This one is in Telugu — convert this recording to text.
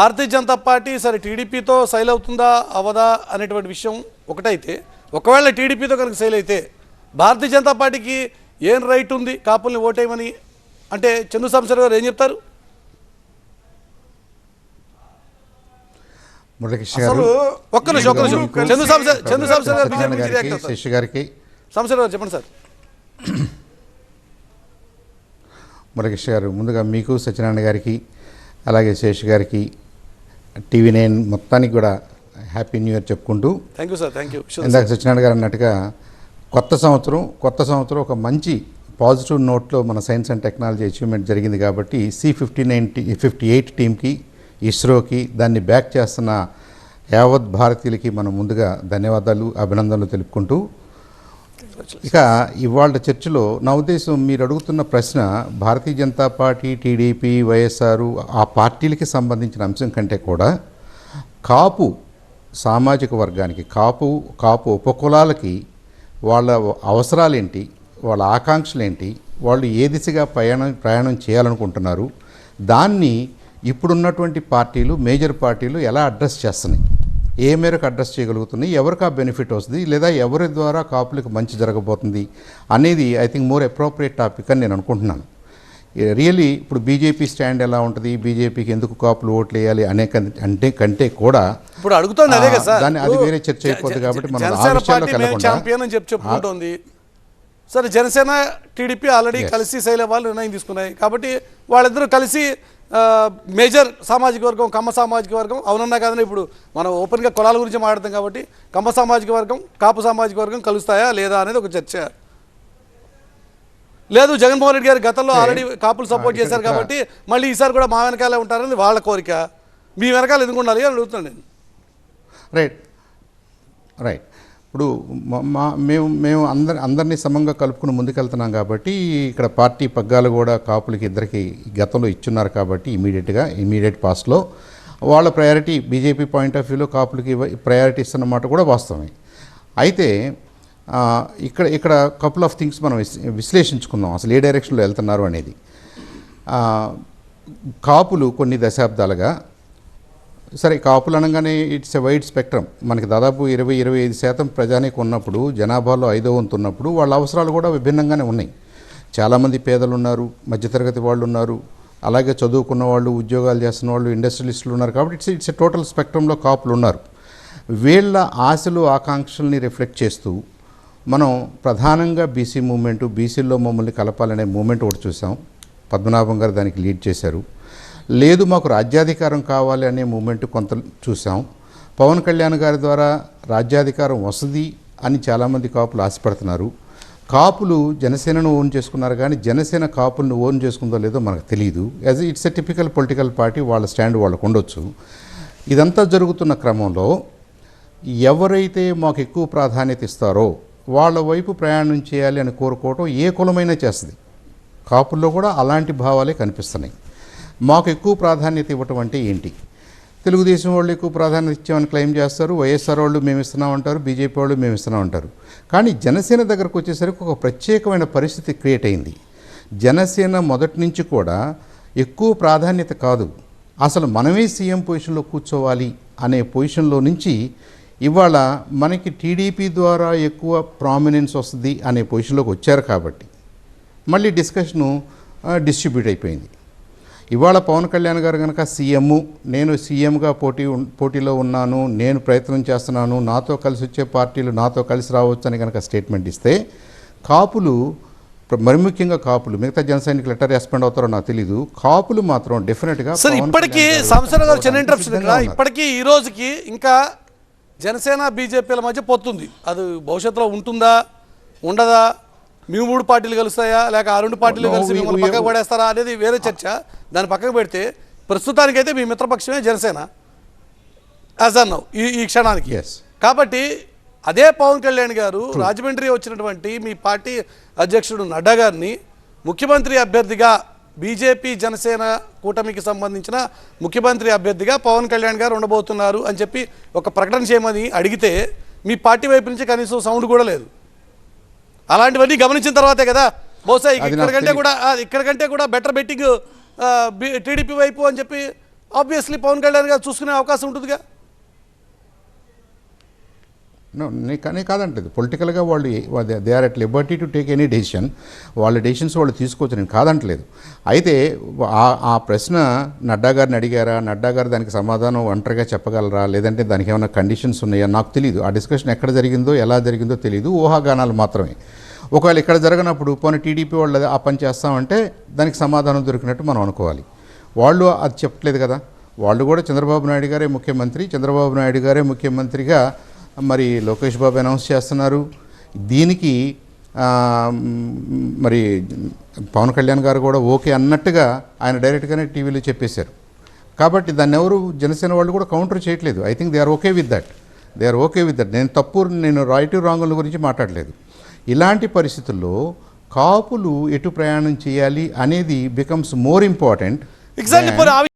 భారతీయ జనతా పార్టీ సరే టీడీపీతో సైల్ అవుతుందా అవదా అనేటువంటి విషయం ఒకటైతే ఒకవేళ టీడీపీతో కనుక సైల్ అయితే భారతీయ జనతా పార్టీకి ఏం రైట్ ఉంది కాపుల్ని ఓటేయమని? అంటే చందు సంసర్ గారు ఏం చెప్తారు? మురళీకృష్ణ గారు ఒక్క నిమిషం ఒక్క నిమిషం. మీకు చందు సంసర్ చందు సంసర్ గారు సత్యనారాయణ బీజేపీ గారికి, శశి గారు చెప్పండి సార్. మురళీకృష్ణ గారు ముందుగా మీకు సత్యనారాయణ గారికి అలాగే శేష్ గారికి టీవీ నైన్ మొత్తానికి కూడా హ్యాపీ న్యూ ఇయర్ చెప్పుకుంటూ thank you sir thank you ఇందాక సత్యనారాయణ గారు అన్నట్టుగా కొత్త సంవత్సరం కొత్త సంవత్సరం ఒక మంచి పాజిటివ్ నోట్లో మన సైన్స్ అండ్ టెక్నాలజీ అచీవ్మెంట్ జరిగింది కాబట్టి C fifty nine fifty eight టీమ్కి ఇస్రోకి దాన్ని బ్యాక్ చేస్తున్న యావత్ భారతీయులకి మనం ముందుగా ధన్యవాదాలు అభినందనలు తెలుపుకుంటూ ఇక ఇవాళ చర్చలో నా ఉద్దేశం మీరు అడుగుతున్న ప్రశ్న Bharatiya Janata party TDP YSR ఆ పార్టీలకి సంబంధించిన అంశం కంటే కూడా కాపు సామాజిక వర్గానికి కాపు కాపు ఉపకులాలకి వాళ్ళ అవసరాలేంటి వాళ్ళ ఆకాంక్షలేంటి వాళ్ళు ఏ దిశగా ప్రయాణం ప్రయాణం చేయాలనుకుంటున్నారు దాన్ని ఇప్పుడున్నటువంటి పార్టీలు మేజర్ పార్టీలు ఎలా అడ్రస్ చేస్తున్నాయి? ఏ మేరకు అడ్రస్ చేయగలుగుతున్నాయి ఎవరికి ఆ బెనిఫిట్ వస్తుంది లేదా ఎవరి ద్వారా కాపులకు మంచి జరగబోతుంది అనేది I think more appropriate topic అని నేను అనుకుంటున్నాను. రియలీ ఇప్పుడు బీజేపీ స్టాండ్ ఎలా ఉంటుంది బీజేపీకి ఎందుకు కాపులు ఓట్లు వేయాలి అనే అంటే కంటే కూడా ఇప్పుడు అడుగుతోంది అదే కదా దాన్ని అది వేరే చర్చ జ- కాబట్టి మనం ఛాంపియన్ అని చెప్పి చెప్పుకుంటోంది. సరే జనసేన టీడీపీ ఆల్రెడీ. కలిసి శైల వాళ్ళు నిర్ణయం తీసుకున్నాయి. కాబట్టి వాళ్ళిద్దరూ కలిసి మేజర్ సామాజిక వర్గం కమ్మ సామాజిక వర్గం అవునన్నా కాదని ఇప్పుడు మనం ఓపెన్గా కులాల గురించి మాట్లాడతాం కాబట్టి కమ్మ సామాజిక వర్గం కాపు సామాజిక వర్గం కలుస్తాయా లేదా అనేది ఒక చర్చ. లేదు జగన్మోహన్ రెడ్డి గారు గతంలో ఆల్రెడీ కాపులు సపోర్ట్ చేశారు కాబట్టి మళ్ళీ ఈసారి కూడా మా వెనకాలే ఉంటారని వాళ్ళ కోరిక. మీ వెనకాల ఎందుకు ఉండాలి అని అడుగుతున్నాను నేను. రైట్ రైట్ ఇప్పుడు మా- మేము మేము అందరి అందరినీ సమంగా కలుపుకుని ముందుకెళ్తున్నాం కాబట్టి ఇక్కడ పార్టీ పగ్గాలు కూడా కాపులకి ఇద్దరికి గతంలో ఇచ్చున్నారు కాబట్టి ఇమీడియట్గా ఇమీడియట్ పాస్ట్లో వాళ్ళ ప్రయారిటీ బీజేపీ పాయింట్ ఆఫ్ వ్యూలో కాపులకి ప్రయారిటీ ఇస్తున్నమాట కూడా వాస్తవమే. అయితే ఇక్కడ ఇక్కడ కపుల్ ఆఫ్ థింగ్స్ మనం విశ్లేషించుకుందాం. అసలు ఏ డైరెక్షన్లో వెళ్తున్నారు అనేది. కాపులు కొన్ని దశాబ్దాలుగా సరే కాపులు అనగానే ఇట్స్ ఎ వైడ్ స్పెక్ట్రమ్. మనకి దాదాపు ఇరవై ఇరవై ఐదు శాతం ప్రజానికి ఉన్నప్పుడు జనాభాలో ఐదో వంతు ఉన్నప్పుడు వాళ్ళ అవసరాలు కూడా విభిన్నంగానే ఉన్నాయి. చాలామంది పేదలు ఉన్నారు మధ్యతరగతి వాళ్ళు ఉన్నారు అలాగే చదువుకున్న వాళ్ళు ఉద్యోగాలు చేస్తున్న వాళ్ళు ఇండస్ట్రియలిస్టులు ఉన్నారు కాబట్టి ఇట్స్ ఇట్స్ ఎ టోటల్ స్పెక్ట్రంలో కాపులు ఉన్నారు. వీళ్ళ ఆశలు ఆకాంక్షల్ని రిఫ్లెక్ట్ చేస్తూ మనం ప్రధానంగా బీసీ మూమెంట్ బీసీల్లో మమ్మల్ని కలపాలనే మూమెంట్ ఒకటి చూసాం. పద్మనాభం గారు దానికి లీడ్ చేశారు. లేదు మాకు రాజ్యాధికారం కావాలి అనే మూమెంట్ కొంత చూసాం పవన్ కళ్యాణ్ గారి ద్వారా రాజ్యాధికారం వస్తుంది అని చాలామంది కాపులు ఆశపడుతున్నారు. కాపులు జనసేనను ఓన్ చేసుకున్నారు కానీ జనసేన కాపులను ఓన్ చేసుకుందో లేదో మనకు తెలియదు as it's a typical political party వాళ్ళ స్టాండ్ వాళ్ళకు ఉండొచ్చు. ఇదంతా జరుగుతున్న క్రమంలో ఎవరైతే మాకు ఎక్కువ ప్రాధాన్యత ఇస్తారో వాళ్ళ వైపు ప్రయాణం చేయాలి అని కోరుకోవటం ఏ కులమైనా చేస్తుంది. కాపుల్లో కూడా అలాంటి భావాలే కనిపిస్తున్నాయి. మాకు ఎక్కువ ప్రాధాన్యత ఇవ్వటం అంటే ఏంటి? తెలుగుదేశం వాళ్ళు ఎక్కువ ప్రాధాన్యత ఇచ్చామని క్లెయిమ్ చేస్తారు వైఎస్ఆర్ వాళ్ళు మేము ఇస్తున్నామంటారు బీజేపీ వాళ్ళు మేము ఇస్తున్నామంటారు. కానీ జనసేన దగ్గరకు వచ్చేసరికి ఒక ప్రత్యేకమైన పరిస్థితి క్రియేట్ అయింది. జనసేన మొదటి నుంచి కూడా ఎక్కువ ప్రాధాన్యత కాదు. అసలు మనమే సీఎం పొజిషన్లో కూర్చోవాలి అనే పొజిషన్లో నుంచి ఇవాళ మనకి టీడీపీ ద్వారా ఎక్కువ ప్రామినెన్స్ వస్తుంది అనే పొజిషన్లోకి వచ్చారు కాబట్టి. మళ్ళీ డిస్కషను డిస్ట్రిబ్యూట్ అయిపోయింది. ఇవాళ పవన్ కళ్యాణ్ గారు కనుక సీఎం నేను సీఎంగా పోటీ పోటీలో ఉన్నాను నేను ప్రయత్నం చేస్తున్నాను నాతో కలిసి వచ్చే పార్టీలు నాతో కలిసి రావచ్చు అని కనుక స్టేట్మెంట్ ఇస్తే కాపులు మరి ముఖ్యంగా కాపులు మిగతా జన సైనికులు ఎట్లా రెస్పాండ్ అవుతారో నాకు తెలీదు. కాపులు మాత్రం డెఫినెట్గా సార్ ఇప్పటికీ సంవత్సరం గారు చిన్న ఇంటరప్షన్. ఇప్పటికీ ఈ రోజుకి ఇంకా జనసేన బీజేపీల మధ్య పొత్తుంది అది భవిష్యత్తులో ఉంటుందా ఉండదా? మీ మూడు పార్టీలు కలుస్తాయా? లేక ఆ రెండు పార్టీలు కలిసి మిమ్మల్ని పక్కకు పడేస్తారా అనేది వేరే చర్చ. దాన్ని పక్కకు పెడితే ప్రస్తుతానికైతే మీ మిత్రపక్షమే జనసేన. యాజ్ అన్నావు ఈ ఈ క్షణానికి. కాబట్టి అదే పవన్ కళ్యాణ్ గారు రాజమండ్రి వచ్చినటువంటి మీ పార్టీ అధ్యక్షుడు నడ్డా గారిని ముఖ్యమంత్రి అభ్యర్థిగా బీజేపీ జనసేన కూటమికి సంబంధించిన ముఖ్యమంత్రి అభ్యర్థిగా పవన్ కళ్యాణ్ గారు ఉండబోతున్నారు అని చెప్పి ఒక ప్రకటన చేయమని అడిగితే మీ పార్టీ వైపు నుంచి కనీసం సౌండ్ కూడా లేదు. అలాంటివన్నీ గమనించిన తర్వాతే కదా బహుశా ఇక్కడ కంటే. కూడా ఇక్కడ కంటే కూడా బెటర్ బెట్టింగ్ టీడీపీ వైపు అని చెప్పి ఆబ్వియస్లీ పవన్ కళ్యాణ్ గారు చూసుకునే అవకాశం ఉంటుందిగా కానీ కాదంటలేదు పొలిటికల్గా వాళ్ళు they are at liberty to take any decision వాళ్ళ డెసిషన్స్ వాళ్ళు తీసుకోవచ్చు నేను కాదంటలేదు. అయితే ఆ- ఆ ప్రశ్న నడ్డా గారిని అడిగారా? నడ్డా గారు దానికి సమాధానం ఒంటరిగా చెప్పగలరా? లేదంటే దానికి ఏమైనా కండిషన్స్ ఉన్నాయా? నాకు తెలియదు ఆ డిస్కషన్ ఎక్కడ జరిగిందో ఎలా జరిగిందో తెలియదు ఊహాగానాలు మాత్రమే. ఒకవేళ ఇక్కడ జరగనప్పుడు పోనీ టీడీపీ వాళ్ళు ఆ పని చేస్తామంటే దానికి సమాధానం దొరికినట్టు మనం అనుకోవాలి. వాళ్ళు అది చెప్పట్లేదు కదా. వాళ్ళు కూడా చంద్రబాబు నాయుడు గారే ముఖ్యమంత్రి. చంద్రబాబు నాయుడు గారే ముఖ్యమంత్రిగా మరి లోకేష్ బాబు అనౌన్స్ చేస్తున్నారు. దీనికి మరి పవన్ కళ్యాణ్ గారు కూడా ఓకే అన్నట్టుగా ఆయన డైరెక్ట్గానే టీవీలో చెప్పేశారు. కాబట్టి దాన్ని ఎవరు జనసేన వాళ్ళు కూడా కౌంటర్ చేయట్లేదు. I think they are okay with that they are okay with that నేను తప్పు నేను రైట్ రాంగుల గురించి మాట్లాడలేదు. ఇలాంటి పరిస్థితుల్లో కాపులు ఎటు ప్రయాణం చేయాలి అనేది బికమ్స్ మోర్ ఇంపార్టెంట్ ఎగ్జాక్ట్లీ